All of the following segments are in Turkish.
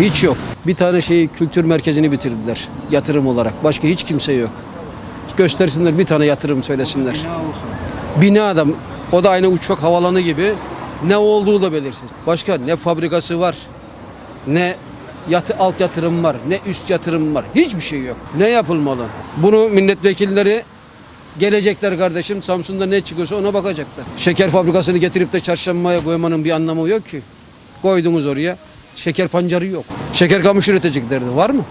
Hiç yok. Bir tane şeyi kültür merkezini bitirdiler yatırım olarak. Başka hiç kimse yok. Göstersinler bir tane yatırım söylesinler. Bina adam o da aynı uçak havalanı gibi ne olduğu da belirsiz. Başka ne fabrikası var ne yatı, alt yatırım var ne üst yatırım var. Hiçbir şey yok. Ne yapılmalı? Bunu milletvekilleri gelecekler kardeşim Samsun'da ne çıkıyorsa ona bakacaklar. Şeker fabrikasını getirip de çarşambaya koymanın bir anlamı yok ki. Koydunuz oraya. Şeker pancarı yok. Şeker kamış üreteceklerdi. Var mı?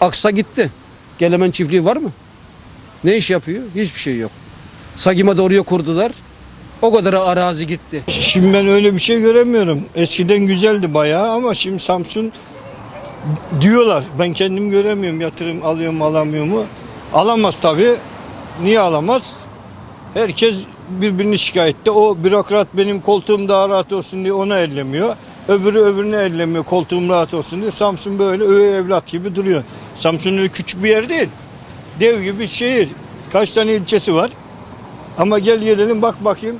Aksa gitti. Gelemen çiftliği var mı? Ne iş yapıyor? Hiçbir şey yok. Sagima'da oraya kurdular. O kadar arazi gitti. Şimdi ben öyle bir şey göremiyorum. Eskiden güzeldi bayağı ama şimdi Samsun diyorlar. Ben kendim göremiyorum yatırım alıyor mu alamıyor mu. Alamaz tabii. Niye alamaz? Herkes birbirini şikayette. O bürokrat benim koltuğum daha rahat olsun diye ona ellemiyor. Öbürü öbürüne ellemiyor koltuğum rahat olsun diye. Samsun böyle öğe evlat gibi duruyor. Samsun öyle küçük bir yer değil. Dev gibi bir şehir. Kaç tane ilçesi var. Ama gel gelelim bak bakayım.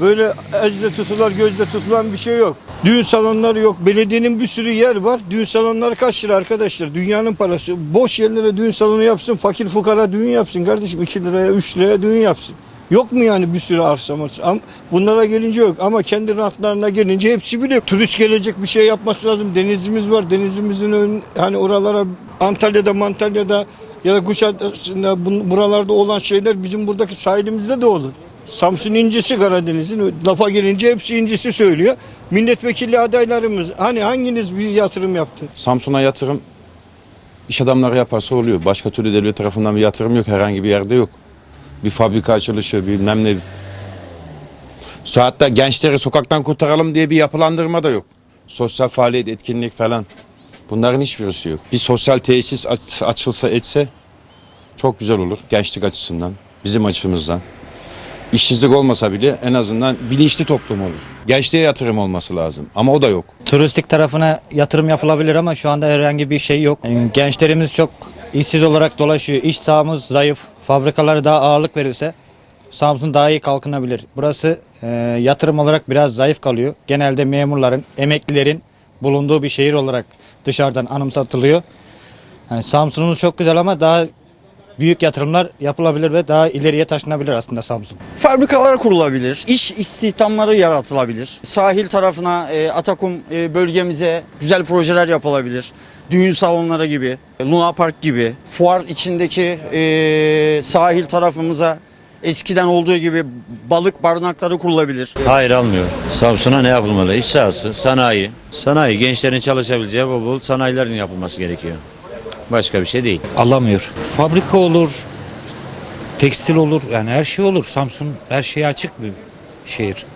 Böyle elde tutulan gözde tutulan bir şey yok. Düğün salonları yok. Belediyenin bir sürü yer var. Düğün salonları kaç lira arkadaşlar? Dünyanın parası. Boş yerlere düğün salonu yapsın. Fakir fukara düğün yapsın kardeşim. 2 liraya 3 liraya düğün yapsın. Yok mu yani bir sürü arsa Bunlara gelince yok ama kendi rantlarına gelince hepsi biliyor. Turist gelecek bir şey yapması lazım. Denizimiz var. Denizimizin ön, hani oralara Antalya'da, Mantalya'da ya da Kuşadası'nda buralarda olan şeyler bizim buradaki sahilimizde de olur. Samsun incisi Karadeniz'in lafa gelince hepsi incisi söylüyor. Milletvekili adaylarımız hani hanginiz bir yatırım yaptı? Samsun'a yatırım iş adamları yaparsa oluyor. Başka türlü devlet tarafından bir yatırım yok. Herhangi bir yerde yok. Bir fabrika açılışı bilmem ne. Hatta gençleri sokaktan kurtaralım diye bir yapılandırma da yok. Sosyal faaliyet, etkinlik falan. Bunların hiçbirisi yok. Bir sosyal tesis aç- açılsa etse çok güzel olur gençlik açısından, bizim açımızdan. İşsizlik olmasa bile en azından bilinçli toplum olur. Gençliğe yatırım olması lazım ama o da yok. Turistik tarafına yatırım yapılabilir ama şu anda herhangi bir şey yok. Gençlerimiz çok işsiz olarak dolaşıyor. İş sahamız zayıf. Fabrikalara daha ağırlık verilse Samsun daha iyi kalkınabilir. Burası e, yatırım olarak biraz zayıf kalıyor. Genelde memurların, emeklilerin bulunduğu bir şehir olarak dışarıdan anımsatılıyor. Yani Samsun'umuz çok güzel ama daha büyük yatırımlar yapılabilir ve daha ileriye taşınabilir aslında Samsun. Fabrikalar kurulabilir, iş istihdamları yaratılabilir. Sahil tarafına, e, Atakum e, bölgemize güzel projeler yapılabilir. Düğün salonları gibi, Luna Park gibi, fuar içindeki e, sahil tarafımıza eskiden olduğu gibi balık barınakları kurulabilir. Hayır almıyor. Samsun'a ne yapılmalı? İş sahası, sanayi. Sanayi, gençlerin çalışabileceği bol bol sanayilerin yapılması gerekiyor. Başka bir şey değil. alamıyor. Fabrika olur, tekstil olur yani her şey olur. Samsun her şeye açık bir şehir.